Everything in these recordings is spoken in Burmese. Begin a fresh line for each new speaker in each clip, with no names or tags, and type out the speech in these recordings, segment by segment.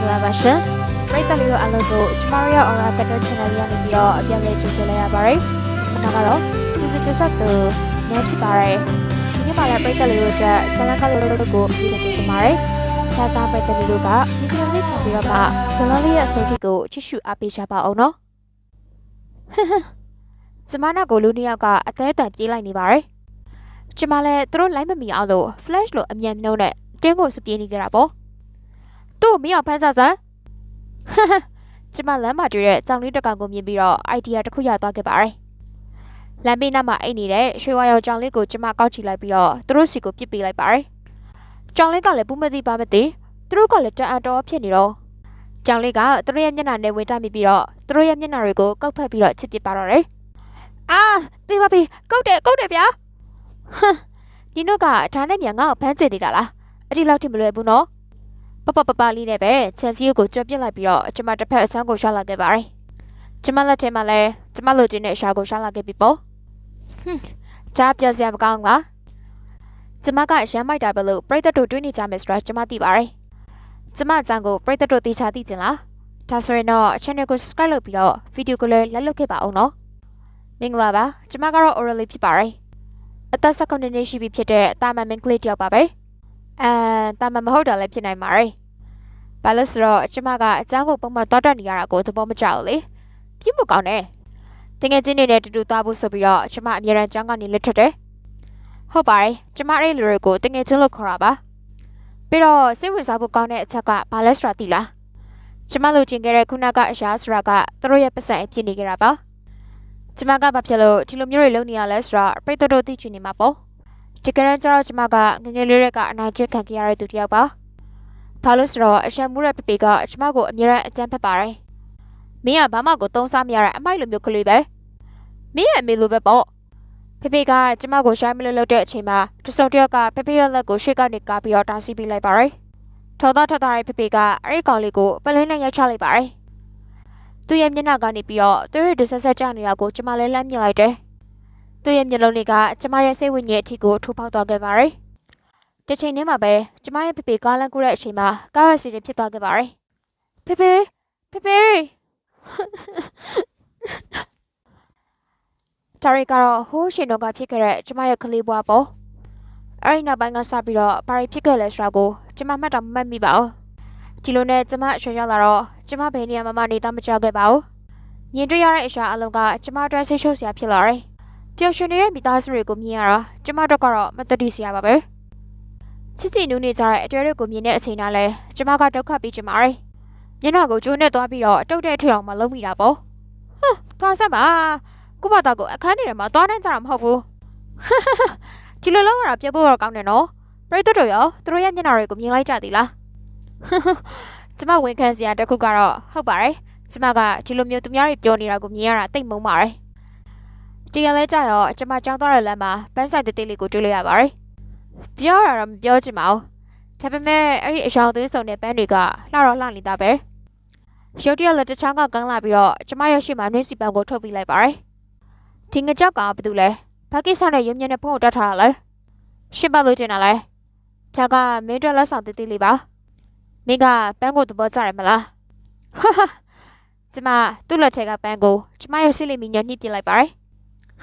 င်္ဂလာပါရှင်ပရိသတ်လေးတို့အားလုံးကိုကျမတို့ရဲ့ Aura Better Channel ရနေပြီးတော့အပြန်လည်ကြိုဆိုလိုက်ရပါတယ်။ဒါကတော့ Season 2ဆက်သူညဖြစ်ပါတယ်။ဒီနေ့မှာလည်းပရိသတ်လေးတို့အတွက်ဆလန်ကလေးတို့ကိုပြီးတော့ကြိုဆိုပါတယ်။ဒါကြောင့်ပရိသတ်လေးတို့ကဒီကနေ့ခံပြီးတော့မှဆလန်လေးရဲ့အစိတ်ကိုချစ်ရှုအားပေးကြပါအောင်နော်။ဟဟကျမနာကိုလူနှစ်ယောက်ကအသေးအတန်ပြေးလိုက်နေပါတယ်။ကျမလည်းသူတို့လိုက်မမီအောင်လို့ flash လို့အမြန်နှုံးနဲ့တင်းကိုစပြေးနေကြတာပေါ့။ သူ့ကိုမင်းအောင်ဖမ်းစားစမ်းဟဟကျမလမ်းမှာတွေ့တဲ့ကြောင်လေးတစ်ကောင်ကိုမြင်ပြီးတော့ idea တစ်ခုရသွားခဲ့ပါတယ်။လမ်းဘေးနားမှာအိတ်နေတဲ့ရွှေဝါရောင်ကြောင်လေးကိုကျမကောက်ချီလိုက်ပြီးတော့သူတို့စီကိုပစ်ပေးလိုက်ပါတယ်။ကြောင်လေးကလည်းပူမသိပါမသိသူတို့ကလည်းတအံ့တော်ဖြစ်နေတော့ကြောင်လေးကသူတို့ရဲ့မျက်နှာနဲ့ဝင်တိုက်မိပြီးတော့သူတို့ရဲ့မျက်နှာတွေကိုကောက်ဖက်ပြီးတော့ချစ်ပစ်ပါတော့တယ်။အာတေးပါပြီကောက်တယ်ကောက်တယ်ဗျာ။ဟမ်ဒီတို့ကဒါနဲ့မြန်ငါ့ကိုဖမ်းချစ်သေးတာလား။အဲ့ဒီလောက်ထိမလွယ်ဘူးနော်။ ပပပပလေးနဲ့ပဲချန်စီကိုကြွပြစ်လိုက်ပြီးတော့ကျမတစ်ဖက်အဆန်းကိုရှာလာခဲ့ပါတယ်။ကျမလက်ထဲမှာလည်းကျမလိုချင်တဲ့ရှာကိုရှာလာခဲ့ပြီပေါ့။ဟွန်းကြားပြစရာမကောင်းလား။ကျမကရမ်းမိုက်တာပဲလို့ပြိတ္တတို့တွေးနေကြမယ်ဆိုတာကျမသိပါတယ်။ကျမအကြောင်းကိုပြိတ္တတို့သိချာသိချင်လား။ဒါဆိုရင်တော့ channel ကို subscribe လုပ်ပြီးတော့ video ကိုလည်း like လုပ်ခဲ့ပါအောင်နော်။မင်္ဂလာပါကျမကတော့ Orally ဖြစ်ပါတယ်။အသက်16နှစ်ရှိပြီဖြစ်တဲ့တာမန်မင်္ဂလိတယောက်ပါပဲ။အဲတာမန်မဟုတ်တာလည်းဖြစ်နိုင်ပါတယ်။ ဘာလို့ဆိုတော့ကျမကအချမ်းကိုပုံမှန်တောတက်နေရတာကိုသဘောမကျဘူးလေ။ပြစ်မကောင်းနဲ့။တကယ်ချင်းနေနဲ့တူတူသားဖို့ဆိုပြီးတော့ကျမအမြဲတမ်းចောင်းကနေလွတ်ထွက်တယ်။ဟုတ်ပါတယ်။ကျမအဲ့လူတွေကိုတကယ်ချင်းလို့ခေါ်တာပါ။ပြီးတော့စိတ်ဝင်စားဖို့ကောင်းတဲ့အချက်ကဘာလဲဆိုတာသိလား။ကျမလိုချင်ခဲ့တဲ့ခုနကအရာဆိုတာကသူတို့ရဲ့ပတ်စံအဖြစ်နေကြတာပါ။ကျမကဘာဖြစ်လို့ဒီလိုမျိုးတွေလုပ်နေရလဲဆိုတော့ပြိတ္တတို့သိချင်နေမှာပေါ့။ဒီကရက်ကျတော့ကျမကငငယ်လေးရက်ကအနာကျက်ခံခဲ့ရတဲ့သူတစ်ယောက်ပါ။ ဘာလို့ဆိုတော့အရှမ်းမှုတဲ့ပပေကကျမကိုအမြဲတမ်းအကြမ်းဖက်ပါတယ်။မင်းကဘာမှကိုသုံးစားမရတဲ့အမိုက်လိုမျိုးကလေးပဲ။မင်းရဲ့အမေလိုပဲပေါ့။ဖေဖေကကျမကိုရှိုင်းမလို့လုပ်တဲ့အချိန်မှာတစုံတစ်ယောက်ကဖေဖေရဲ့လက်ကိုရှေ့ကနေကားပြီးတော့တားဆီးပေးလိုက်ပါတယ်။ထော်တော့ထော်သားတဲ့ဖေဖေကအဲ့ဒီကောင်လေးကိုပလင်းနဲ့ရိုက်ချလိုက်ပါတယ်။သူ့ရဲ့မျက်နှာကနေပြီးတော့သူရဲ့ဒဆက်ဆက်ကြနေတာကိုကျမလည်းလှမ်းမြင်လိုက်တယ်။သူ့ရဲ့မျက်လုံးတွေကကျမရဲ့စိတ်ဝိညာဉ်အထိကိုထိုးပေါက်သွားခဲ့ပါတယ်။ တစ်ချိန်တည်းမှာပဲကျမရဲ့ဖေဖေကားလမ်းကူတဲ့အချိန်မှာကားရစီတွေဖြစ်သွားခဲ့ပါတယ်။ဖေဖေဖေဖေဒါရီကတော့ဟိုးရှင်တော့ကဖြစ်ခဲ့တဲ့ကျမရဲ့ကလေးဘွားပေါ့အဲ့ဒီနောက်ပိုင်းကစပြီးတော့ဘာတွေဖြစ်ခဲ့လဲဆိုတာကိုကျမမှတ်တော့မမှတ်မိပါဘူးဒီလိုနဲ့ကျမအရွှေရောက်လာတော့ကျမဘယ်နေရာမှာမှနေသားမကြောက်ခဲ့ပါဘူးမြင်တွေ့ရတဲ့အရာအလုံးကကျမအတွက်ဆိတ်ရှုပ်စရာဖြစ်လာတယ်ပျော်ရွှင်နေတဲ့မိသားစုတွေကိုမြင်ရတော့ကျမတို့ကတော့မတတိစရာပါပဲ ချစ်ချီနူးနေကြတဲ့အတွေ့အကြုံကိုမြင်တဲ့အချိန်ကလည်းကျမကဒုက္ခပြီးကျမရယ်မျက်နှာကိုကျိုးနဲ့သွားပြီးတော့တုတ်တဲ့ထထောင်မှလုံးမိတာပေါ့ဟမ်သွားစမ်းပါကုမတော်ကိုအခန်းထဲမှာသွားနိုင်ကြတာမဟုတ်ဘူးဒီလိုလုံးကတော့ပြတ်ဖို့တော့ကောင်းတယ်နော်ပြိတ္တတို့ရောသူတို့ရဲ့မျက်နှာတွေကိုမြင်လိုက်ကြသေးလားကျမဝန်ခံစရာတစ်ခုကတော့ဟုတ်ပါတယ်ကျမကဒီလိုမျိုးသူများတွေပြောနေတာကိုမြင်ရတာတိတ်မုန်းပါတယ်တရားလဲကြရောကျမကြောင်းသွားတဲ့လမ်းမှာပန်းဆိုင်တေးသေးလေးကိုတွေ့လိုက်ရပါတယ် ပြောတာတော့မပြောချင်ပါဘူးဒါပေမဲ့အဲ့ဒီအယောင်သွေးစုံတဲ့ပန်းတွေကလှတော့လှနေတာပဲရုတ်တရက်လက်တစ်ချောင်းကကန်းလာပြီးတော့ကျမရဲ့ရှေ့မှာနှင်းစီပန်းကိုထုတ်ပြလိုက်ပါတယ်ဒီငကြောက်ကဘာတူလဲဘာကိစ္စနဲ့ရုံမြနဲ့ဖုန်းကိုတတ်ထားတာလဲရှင်းပါလို့ကျင်တာလဲဒါကမင်းတို့လက်ဆောင်တေးသေးလေးပါမင်းကပန်းကိုသဘောကျတယ်မလားဟာဟာကျမသူ့လက်ထက်ကပန်းကိုကျမရဲ့ရှေ့လေးမီညနှိပ်ပြလိုက်ပါတယ်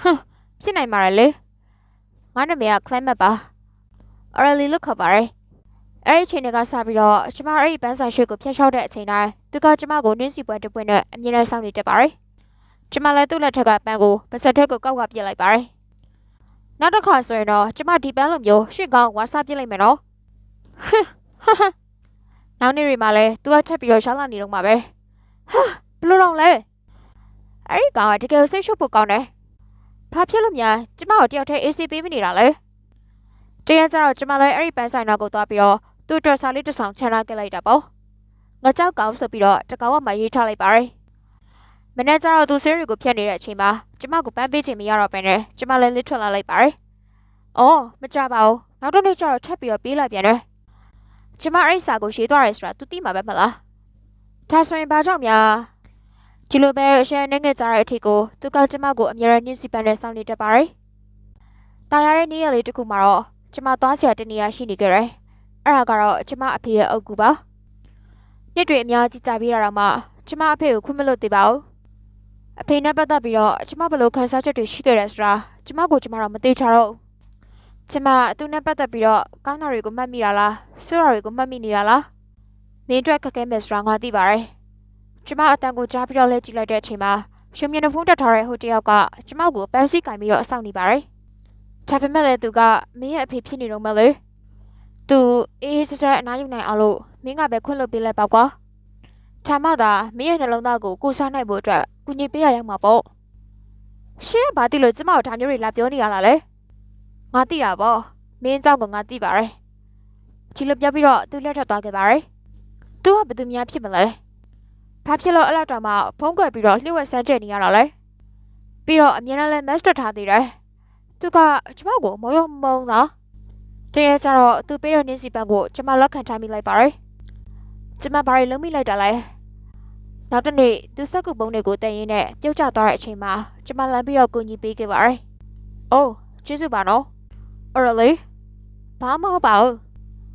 ဟမ်ဖြစ်နိုင်ပါလေငါနာမည်က Climate ပါ အော်ရလီလို့ခေါ်ပါတယ်အဲ့ဒီအချိန်ကစပြီးတော့ကျမအဲ့ဒီပန်းဆိုင်ရွှေကိုဖျက်ချောက်တဲ့အချိန်တိုင်းသူကကျမကိုနင်းစီပွဲတစ်ပွင့်နဲ့အမြဲတမ်းစောင့်နေတတ်ပါတယ်ကျမလည်းသူ့လက်ထက်ကပန်းကိုပါစက်ထက်ကိုကောက်ကပြစ်လိုက်ပါတယ်နောက်တစ်ခါဆိုရင်တော့ကျမဒီပန်းလိုမျိုးရှစ်ကောင်ဝါစားပြစ်လိုက်မယ်နော်ဟမ်ဟာဟာနောက်နေ့တွေမှာလည်းသူကထပ်ပြီးတော့ရှားလာနေတော့မှာပဲဟာဘလို့တော့လဲအဲ့ဒီကောင်ကတကယ်စိတ်ရှုပ်ဖို့ကောင်းတယ်ဘာဖြစ်လို့များကျမကိုတယောက်တည်း AC ပေးမနေတာလဲ တရက်ကျတော့ကျမလည်းအဲ့ဒီပန်းဆိုင်နောက်ကိုသွားပြီးတော့သူ့အတွက်စာလေးတစ်ဆောင်ချန်ထားခဲ့လိုက်တာပေါ့ငါကြောက်ကောင်ဆိုပြီးတော့တကောင်ကမှရေးထားလိုက်ပါတယ်မနေ့ကျတော့သူဆေးတွေကိုဖြတ်နေတဲ့အချိန်မှာကျမကိုပန်းပေးချင်မရတော့ဘဲနဲ့ကျမလည်းလစ်ထွက်လာလိုက်ပါတယ်အော်မကြပါဘူးနောက်တစ်နေ့ကျတော့ထပ်ပြီးတော့ပေးလိုက်ပြန်တယ်ကျမအဲ့ဒီစာကိုရေးသွားရဲဆိုတာ तू သိမှာပဲမလားဒါဆိုရင်ဘာကြောင့်များဒီလိုပဲအရှမ်းနေငယ်ကြတဲ့အထီကိုသူကကျမကိုအမြဲတမ်းညှစ်စီပန်းနဲ့စောင့်နေတတ်ပါတယ်။တာယာတဲ့နေ့ရက်လေးတစ်ခုမှာတော့ ကျမသွားစရာတနေရာရှိနေကြတယ်။အဲ့ဒါကတော့ကျမအဖေရဲ့အုပ်ကူပါ။မနှစ်တွေအများကြီးကြာပြီးတာတော့မှကျမအဖေကိုခွင့်မလို့သေးပါဘူးအဖေနဲ့ပတ်သက်ပြီးတော့ကျမဘယ်လိုခံစားချက်တွေရှိခဲ့ရဲဆိုတာကျမကိုကျမတော့မသိချတော့ဘူးကျမသူနဲ့ပတ်သက်ပြီးတော့ကောင်းတာတွေကိုမှတ်မိတာလားဆိုးတာတွေကိုမှတ်မိနေတာလားမင်းအတွက်ခက်ခဲမယ်ဆိုတာငါသိပါတယ်ကျမအတန်ကိုကြားပြီးတော့လဲကြည့်လိုက်တဲ့အချိန်မှာရှင်မျက်နှာဖုံးတက်ထားတဲ့ဟိုတယောက်ကကျမကိုပန်းစည်းကင်ပြီးတော့အဆောင်နေပါတယ် ဒါပေမဲ့လည်းသူကမင်းရဲ့အဖေဖြစ်နေတော့မလဲသူအေးစစအနားယူနိုင်အောင်လို့မင်းကပဲခွင့်လွှတ်ပေးလိုက်ပါကွာဒါမှသာမင်းရဲ့နှလုံးသားကိုကိုစားနိုင်ဖို့အတွက်ကုညီပေးရရောက်မှာပေါ့ရှင်းဘာတိလို့ကျမတို့ဒါမျိုးတွေလာပြောနေရတာလဲငါသိတာပေါ့မင်းအကြောင်းကငါသိပါရယ်ချီလို့ပြပြီးတော့သူလက်ထပ်သွားခဲ့ပါရယ်သူကဘယ်သူများဖြစ်မလဲဘာဖြစ်လို့အဲ့လောက်တောင်မှဖုံးကွယ်ပြီးတော့လျှို့ဝှက်စမ်းကြည့်နေရတာလဲပြီးတော့အမြဲတမ်းလဲ master ထားသေးတယ် तू ကကျမကိုမုံရုံမုံလား။တကယ်ကြတော့သူပေးတဲ့နင်းစီပန်းကိုကျမလက်ခံထားမိလိုက်ပါတယ်။ကျမဘာတွေလုံးမိလိုက်တာလဲ။နောက်တစ်နေ့သူစက်ကူပုံတွေကိုတင်ရင်းနဲ့ပြုတ်ကျသွားတဲ့အချိန်မှာကျမလမ်းပြီးတော့ကူညီပေးခဲ့ပါတယ်။အိုးကျေးဇူးပါနော်။အော်ရလေဘာမှမဟုတ်ပါဘူး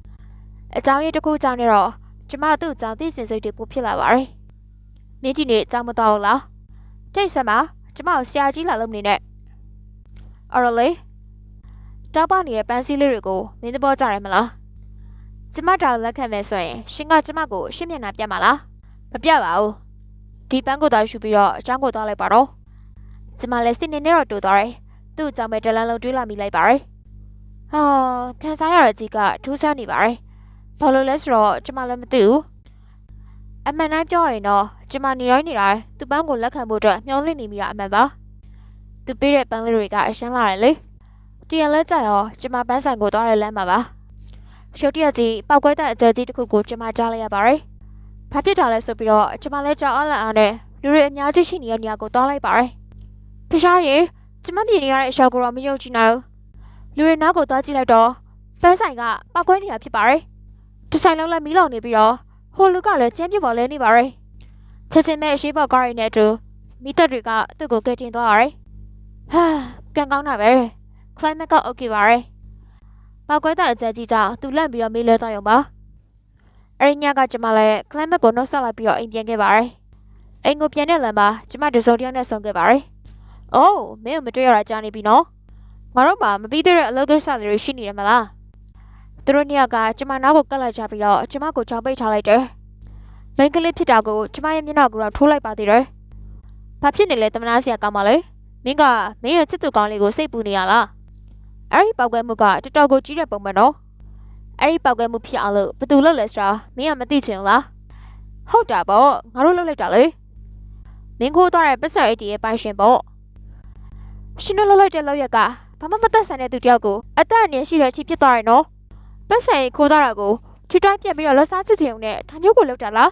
။အကြောင်းရင်းတစ်ခုကြောင့်နေတော့ကျမသူ့အကြောင်းသိစင်စိတ်တွေပိုဖြစ်လာပါတယ်။မြင့်ကြီးနေအကြောင်းမတော်ဘူးလား။တိတ်ဆက်မှာကျမကိုဆရာကြီးလာလို့မနေနဲ့။ အော်ရလေတောက်ပနေတဲ့ပန်းစည်းလေးတွေကိုမင်းသဘောကျတယ်မလားကျမတောင်လက်ခံမယ်ဆိုရင်ရှင်ကကျမကိုရှင်းမျက်နှာပြတ်မှာလားမပြပါဘူးဒီပန်းကိုသာယူပြီးတော့အချောင်းကိုသွားလိုက်ပါတော့ကျမလည်းစိတ်နေနေတော့တူသွားတယ်သူ့အကြောင်းပဲတလန်းလုံးတွေးလာမိလိုက်ပါတယ်ဟာခံစားရတဲ့ကြီးကထူးဆန်းနေပါတယ်ဘာလို့လဲဆိုတော့ကျမလည်းမသိဘူးအမှန်တိုင်းပြောရင်တော့ကျမနေတိုင်းနေတိုင်းသူ့ပန်းကိုလက်ခံဖို့အတွက်မျှော်လင့်နေမိတာအမှန်ပါ သူပေးတဲ့ပန်းလေးတွေကအရှင်းလာတယ်လေတရလက်ကြရောကျမပန်းဆိုင်ကိုသွားရလမ်းမှာပါရှုပ်တရက်ကြီးပောက်ကွဲတဲ့အကြကြီးတစ်ခုကိုကျမကြားလိုက်ရပါတယ်ဘာဖြစ်တာလဲဆိုပြီးတော့ကျမလည်းကြောက်အားလန့်အားနဲ့လူတွေအများကြီးရှိနေတဲ့နေရာကိုသွားလိုက်ပါတယ်ဖရှားရေကျမမြင်နေရတဲ့အရှောက်ကိုတော့မယုံကြည်နိုင်ဘူးလူတွေနောက်ကိုသွားကြည့်လိုက်တော့ပန်းဆိုင်ကပောက်ကွဲနေတာဖြစ်ပါတယ်ဒီဆိုင်လုံးလည်းမီးလောင်နေပြီးတော့ဟိုလူကလည်းကျင်းပြပေါ်လဲနေပါတယ်ချက်ချင်းမဲ့အရှိဘော့ကားရီနဲ့အတူမိသက်တွေကသူ့ကိုကဲတင်သွားရတယ် ဟာကန်ကောင်းတာပဲ climate က okay ပါရယ်။ပောက်ကွဲတဲ့အကြက်ကြီးကြောင့်သူလန့်ပြီးတော့မေးလဲတော့ရုံပါ။အဲ့ဒီညကကျမလည်း climate ကိုနှုတ်ဆက်လိုက်ပြီးတော့အိမ်ပြန်ခဲ့ပါရယ်။အိမ်ကိုပြန်တဲ့လမ်းမှာကျမတစုံတစ်ယောက်နဲ့ဆုံခဲ့ပါရယ်။အိုးမင်းကိုမတွေ့ရတာကြားနေပြီနော်။ငါတို့မှမပြီးသေးတဲ့အလုပ်ကိစ္စတွေရှိနေတယ်မလား။သူတို့ညကကျမနောက်ကိုကတ်လိုက်ကြပြီးတော့ကျမကိုချောင်းပိတ်ထားလိုက်တယ်။မိန်းကလေးဖြစ်တာကိုကျမရဲ့မျက်နှာကိုတော့ထိုးလိုက်ပါသေးတယ်။ဘာဖြစ်နေလဲတမနာစရာကောင်းပါလေ။ မင်းကမင်းရဲ့ချစ်သူကောင်းလေးကိုစိတ်ပူနေရလား။အဲ့ဒီပောက်ကွဲမှုကတော်တော်ကိုကြီးတဲ့ပုံပဲနော်အဲ့ဒီပောက်ကွဲမှုဖြစ်အောင်လို့ဘသူလုပ်လဲဆိုတာမင်းကမသိချင်လားဟုတ်တာပေါ့ငါတို့လုပ်လိုက်တာလေမင်းခိုးသွားတဲ့ပတ်စံအိတ်ရဲ့ပိုင်ရှင်ပေါ့ရှင်တို့လုပ်လိုက်တဲ့လောက်ရက်ကဘာမှမသက်ဆိုင်တဲ့သူတယောက်ကိုအသက်အနည်းရှိတဲ့အချိန်ဖြစ်သွားတယ်နော်ပတ်စံအိတ်ခိုးသွားတာကိုချွတ်တိုင်းပြက်ပြီးတော့လက်စားစစ်စီုံနဲ့ဒါမျိုးကိုလုပ်တာလား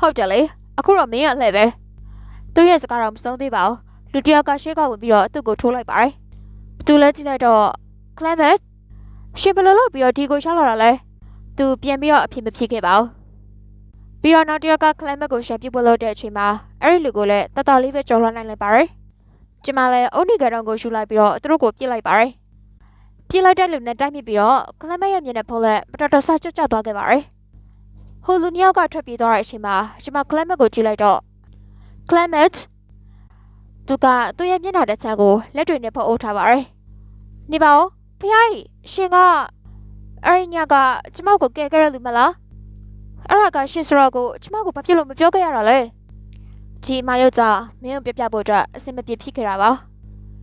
ဟုတ်တယ်လေအခုတော့မင်းရလှဲ့ပဲသူ့ရဲ့စကားတော့မဆုံးသေးပါဘူး လူတယောက်ကရှေ့ကဝင်ပြီးတော့သူ့ကိုထိုးလိုက်ပါတယ်သူလည်းကြည့်လိုက်တော့ Clement ရှင်ဘယ်လိုလုပ်ပြီးတော့ဒီကိုရှောက်လာတာလဲသူပြန်ပြီးတော့အဖြစ်မဖြစ်ခဲ့ပါဘူးပြီးတော့နောက်တစ်ယောက်က Clement ကိုရှယ်ပြဖို့လုပ်တဲ့အချိန်မှာအဲ့ဒီလူကိုလည်းတတော်လေးပဲကြော်လွှမ်းနိုင်လိုက်ပါတယ်ကျမလည်းအုတ်နီကတော့ကိုရှူလိုက်ပြီးတော့သူတို့ကိုပြစ်လိုက်ပါတယ်ပြစ်လိုက်တဲ့လူနဲ့တိုက်မိပြီးတော့ Clement ရဲ့မျက်နှာဖုံးလက်မတော်တဆကြွကြသွားခဲ့ပါတယ်ဟိုလူနှစ်ယောက်ကထွက်ပြေးသွားတဲ့အချိန်မှာကျမ Clement ကိုကြည့်လိုက်တော့ Clement သူကသူ့ရဲ့မျက်နှာတစ်ချမ်းကိုလက်တွေနဲ့ဖုံးအုပ်ထားပါတယ်။နေပါဦးဖះကြီးရှင်ကအဲ့ဒီညကကျမကိုကဲခဲ့ရလူမလား။အဲ့ဒါကရှင်စရောကိုကျမကိုဘာဖြစ်လို့မပြောခဲ့ရတာလဲ။ဒီမရုပ်ကြောင့်မင်းကိုပြပြဖို့အတွက်အစင်မပြေဖြစ်ခဲ့တာပါ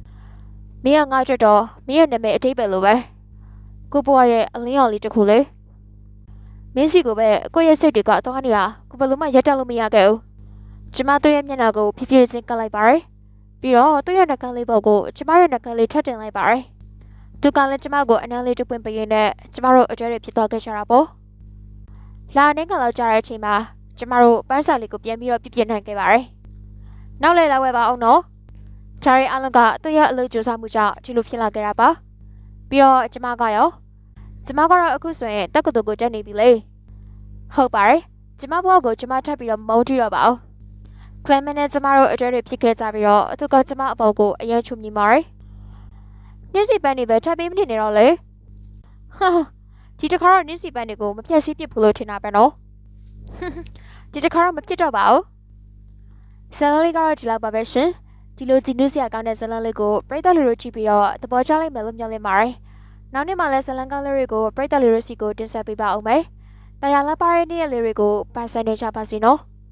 ။မင်းကငါ့အတွက်တော့မင်းရဲ့နာမည်အတိတ်ပဲလို့ပဲ။ကိုဘွားရဲ့အလင်းရောင်လေးတစ်ခုလေ။မင်းစီကိုပဲကိုယ့်ရဲ့စိတ်တွေကသွားနေတာကိုဘယ်လိုမှရက်တက်လို့မရခဲ့ဘူး။ကျမတို့ရဲ့မျက်နှာကိုဖြည်းဖြည်းချင်းကပ်လိုက်ပါရယ်။ ပြီးတော့သူ့ရဲ့နှကန်းလေးပေါ်ကိုကျမရဲ့နှကန်းလေးထပ်တင်လိုက်ပါရယ်။သူကလည်းကျမကိုအနမ်းလေးတစ်ပွင့်ပေးရင်းနဲ့ကျမတို့အကျဲတွေဖြစ်သွားခဲ့ကြတာပေါ့လာနေကလောက်ကြာတဲ့အချိန်မှာကျမတို့ပန်းစာလေးကိုပြန်ပြီးတော့ပြပြနိုင်ခဲ့ပါတယ်နောက်လည်းလာဝဲပါအောင်နော်ဂျာရီအလန်ကသူ့ရဲ့အလုပ်ကြိုးစားမှုကြောင့်ဒီလိုဖြစ်လာခဲ့တာပါပြီးတော့ကျမကရောကျမကတော့အခုဆိုရင်တက္ကသိုလ်ကိုတက်နေပြီလေဟုတ်ပါတယ်ကျမဘဝကိုကျမထပ်ပြီးတော့မုန်းကြည့်တော့ပါဘူး ကလမန်နဲ့ကျမတို့အကျဲတွေဖြစ်ခဲ့ကြပြီးတော့သူကကျမအပေါ်ကိုအရင်ချုံမြင်ပါတယ်နင်းစီပန်းတွေပဲထပ်ပြီးမနေနဲ့တော့လေဟာဒီတခါတော့နင်းစီပန်းတွေကိုမပြတ်စီးပစ်ဘူးလို့ထင်တာပဲနော်ဟဒီတစ်ခါတော့မဖြစ်တော့ပါဘူးဇလန်လေးကတော့ဒီလောက်ပါပဲရှင်ဒီလိုဒီနုစရာကောင်းတဲ့ဇလန်လေးကိုပရိသတ်လူတို့ကြည့်ပြီးတော့သဘောကျလိုက်မယ်လို့မျှော်လင့်ပါတယ်နောက်နေ့မှလည်းဇလန်ကောင်းလေးတွေကိုပရိသတ်လူတို့စီကိုတင်ဆက်ပေးပါအောင်မယ်တရားလာပါတဲ့နေ့ရက်လေးတွေကိုပိုင်ဆိုင်နေကြပါစေနော်